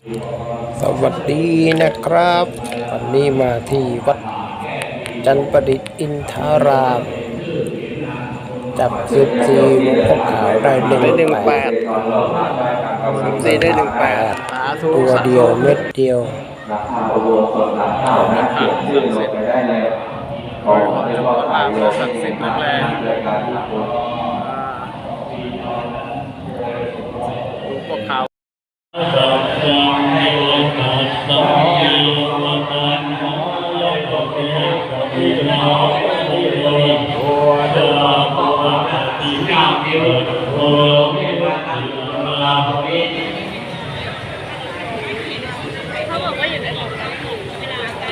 สวัสดีนะครับ วันนี้มาที่วัดจันทร์ประดิษฐ์อินทาราม จับสิบสี่หลวงพ่อขาวได้หนึ่งได้หนึ่งแปแปดดสิบสี่ได้หนึ่งแปดสาธุตัวเดียวเม็ดเดียวราคาอุโบสถหลังคาไม่เปลี่ยนชื่อลงไปได้เลยขอให้พ่อถ่ายโยมศักดิ์สิทธิ์แรงๆเลยการทำบุญ พวกเขา เขาบอกว่าอยู่ในของเขาเวลาไป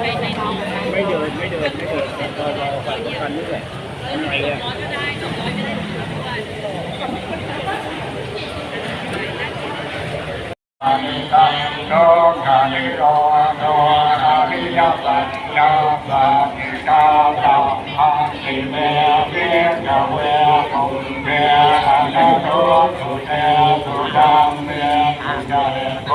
ไปในท้อง ไม่เดินไม่เดินไม่เดินรอรอกันกันนี่แหละทำไมเนี่ยร้อนก็ได้สองร้อยก็ได้ทุกวันโลกาลิโลโนอาริยสัจจาสัจจาสัมภันติเมเวกเวปุญเมอะนะโตสุเตสุดัมเมสุจเรโก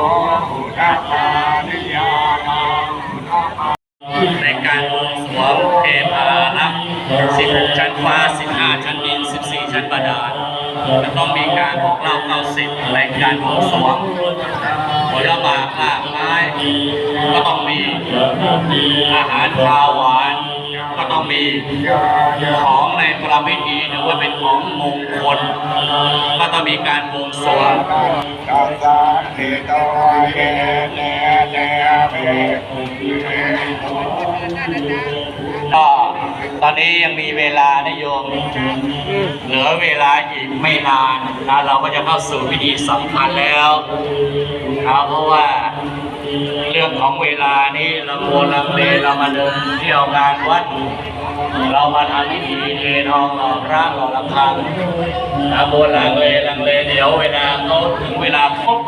รักษ์16ชั้นฟ้า15ชั้นดิน14ชั้นบาดาลจะต้องมีการพวกเราเข้าสิบในการบวงสรวงผลบากลากไม้ก็ต้องมีอาหารคาวหวานก็ต้องมีของในประพิธีหรือว่าเป็นของมงคลก็ต้องมีการบวงสรวงก็ ตอนนี้ยังมีเวลานะโยม เหลือเวลาอีกไม่นานนะเราก็จะเข้าสู่พิธีสำคัญแล้วนะเพราะว่าเรื่องของเวลานี้เราโมลังเลเรามาเดินเที่ยวงานวัด เรามาทำพิธีเททองหล่อพระหล่อระฆังนะโมลังเลลังเลเดี๋ยวเวลาเขาถึงเวลาครบ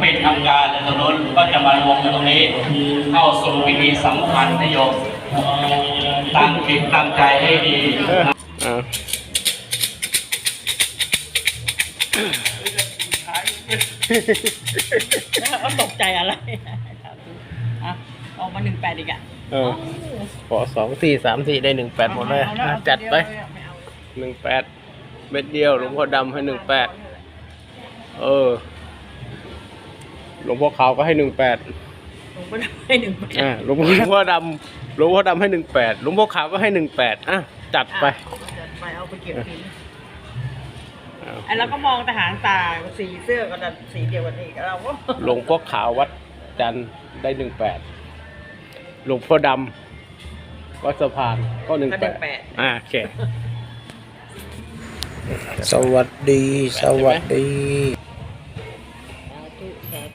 ปิดทำการเลยตรงนู้นก็จะมารวมกันตรงนี้ เข้าสู่พิธีสำคัญนะโยม ตั้งจิตตั้งใจให้ดีอ่าเขาตกใจอะไรอะออกมาหนึ่งแปดอีกอะเออขอสองสี่สามสี่ได้หนึ่งแปดหมดเลยอาแวอะเอาจัดไปเยวม่เอาหนึ่งแปดเม็ดเดียวหลวงพ่อดำให้หนึ่งแปดเออหลวงพ่อขาวก็ให้หนึ่งแปด ผมก็ได้หนึ่งแปดอ่าหลวงพ่อหลวงพ่อดำหลวงพ่อดำให้หนึ่งแปดหลวงพ่อขาวก็ให้หนึ่งแปดอะจัดไป จัดไปเอาไปเก็บทิ้งเอาไอ้เราก็มองทหารตาสีเสื้อก็จะสีเดียวกันอีกเราก็หลวงพ่อขาววัดจันทร์ได้หนึ่งแปดหลวงพ่อดำวัดสะพานก็หนึ่งแปดอ่าโอเค สวัสดี สวัสดี